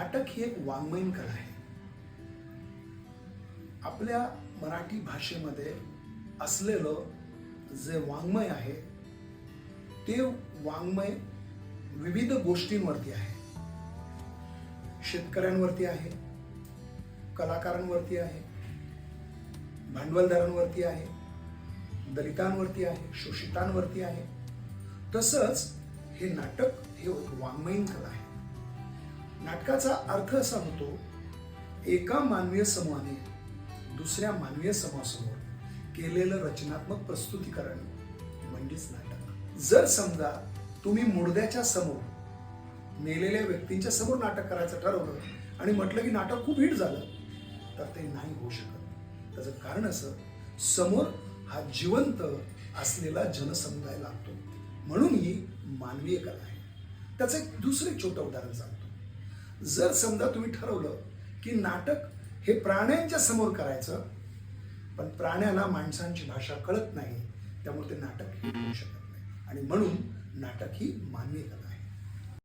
नाटक ही एक वाङ्मयीन कला आहे. आपल्या मराठी भाषेमध्ये असलेलं जे वाङ्मय आहे ते वाङ्मय विविध गोष्टींवरती आहे. शेतकऱ्यांवरती आहे कलाकारांवरती आहे भांडवलदारांवरती आहे दलितांवरती आहे शोषितांवरती आहे. तसंच हे नाटक हे वाङ्मयीन कला आहे. नाटकाचा अर्थ असा होतो एका मानवीय समूहाने दुसऱ्या मानवीय समूहासमोर केलेलं रचनात्मक प्रस्तुतीकरण म्हणजेच नाटक. जर समजा तुम्ही मुडद्याच्या समोर मेलेल्या व्यक्तींच्या समोर नाटक करायचं ठरवलं आणि म्हटलं की नाटक खूप हिट झालं तर ते नाही होऊ शकत. त्याचं कारण असं समोर हा जिवंत असलेला जनसमुदाय लागतो. म्हणून ही मानवीय कला आहे. त्याचं एक दुसरं छोटं उदाहरण सांगतो. जर समजा तुम्ही ठरवलं की नाटक हे प्राण्यांच्या समोर करायचं पण प्राण्याला माणसांची भाषा कळत नाही त्यामुळे ते नाटक हे होऊ शकत नाही. आणि म्हणून नाटक ही मानवीय कला आहे.